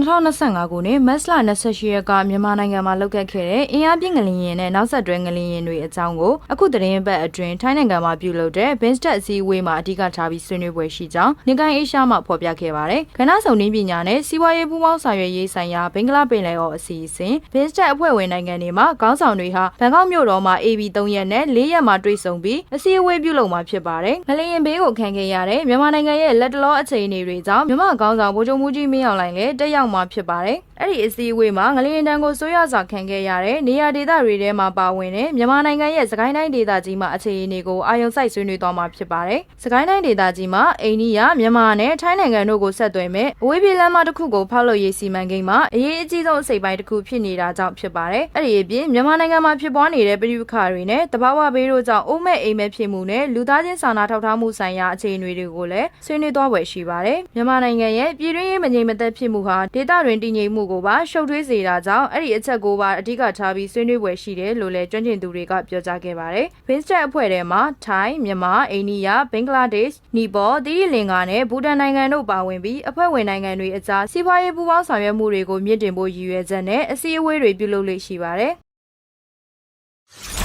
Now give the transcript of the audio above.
2025ခုနှစ်မတ်လ28ရက်ကမြန်မာနိုင်ငံမှာလုပ်ခဲ့ခဲ့တဲ့အင်အားပြင်းငလျင်နဲ့နောက်ဆက်တွဲငလျင်တွေအကြောင်းကိုအခုသတင်းပတ်အတွင်းထိုင်းနိုင်ငံမှာပြုလုပ်တဲ့ Binstat အစည်းအဝေးမှာအဓိကထားပြီးဆွေးနွေးပွဲရှိကြောင်းနေကိုင်းအေရှားမှဖော်ပြခဲ့ပါတယ်။ကဏ္ဍစုံနည်းပညာနဲ့စီးပွားရေးပူးပေါင်းဆောင်ရွက်ရေးဆိုင်ရာဘင်္ဂလားပင်လယ်အော်အစီအစဉ် Binstat အဖွဲ့ဝင်နိုင်ငံတွေမှာခေါင်းဆောင်တွေဟာဘန်ကောက်မြို့တော်မှာ AB 3ရက်နဲ့4ရက်မှာတွေ့ဆုံပြီးအစည်းအဝေးပြုလုပ်မှာဖြစ်ပါတယ်။ငလျင်ဘေးကိုခံခဲ့ရတဲ့မြန်မာနိုင်ငံရဲ့လက်တလောအခြေအနေတွေကြောင့်မြန်မာခေါင်းဆောင်ဗိုလ်ချုပ်မှုကြီးမင်းအောင်လှိုင်လည်းတက်ရောက်မှာဖြစ်ပါတယ်။အဲ့ဒီအစည်းအဝေးမှာငလျင်တန်းကိုဆိုးရစွာခံခဲ့ရတဲ့နေရာဒေသတွေထဲမှာပါဝင်တဲ့မြန်မာနိုင်ငံရဲ့စကိုင်းတိုင်းဒေသကြီးမှာအခြေအနေကိုအာရုံစိုက်ဆွေးနွေးသွားမှာဖြစ်ပါတယ်။စကိုင်းတိုင်းဒေသကြီးမှာအိန္ဒိယမြန်မာနဲ့ထိုင်းနိုင်ငံတို့ကိုဆက်သွယ်မဲ့အဝေးပြေးလမ်းမတစ်ခုကိုဖောက်လုပ်ရေးစီမံကိန်းမှာအရေးအကြီးဆုံးအစိပ်ပိုင်းတစ်ခုဖြစ်နေတာကြောင့်ဖြစ်ပါတယ်။အဲ့ဒီအပြင်မြန်မာနိုင်ငံမှာဖြစ်ပွားနေတဲ့ပြည်ပခါတွေနဲ့တဘာဝဘေးတို့ကြောင့်အိုးမဲ့အိမ်မဲ့ဖြစ်မှုနဲ့လူသားချင်းစာနာထောက်ထားမှုဆိုင်ရာအခြေအနေတွေကိုလည်းဆွေးနွေးသွားွယ်ရှိပါတယ်။မြန်မာနိုင်ငံရဲ့ပြည်တွင်းရေးမငြိမ်မသက်ဖြစ်မှုဟာဒေသတွင်တည်ငြိမ်မှုကိုပါရှုပ်ထွေးစေတာကြောင့်အဲ့ဒီအချက်ကိုပါအဓိကထားပြီးဆွေးနွေးွယ်ရှိတယ်လို့လည်းကျွမ်းကျင်သူတွေကပြောကြားခဲ့ပါတယ်။ Binstat အဖွဲ့ထဲမှာထိုင်း၊မြန်မာ၊အိန္ဒိယ၊ဘင်္ဂလားဒေ့ရှ်၊နီပေါ၊သီရိလင်္ကာနဲ့ဘူတန်နိုင်ငံတို့ပါဝင်ပြီးအဖွဲ့ဝင်နိုင်ငံတွေအကြားစီးပွားရေးပူးပေါင်းဆောင်ရွက်မှုတွေကိုမြင့်တင်ဖို့ရည်ရွယ်ချက်နဲ့အစည်းအဝေးတွေပြုလုပ်လေ့ရှိပါတယ်။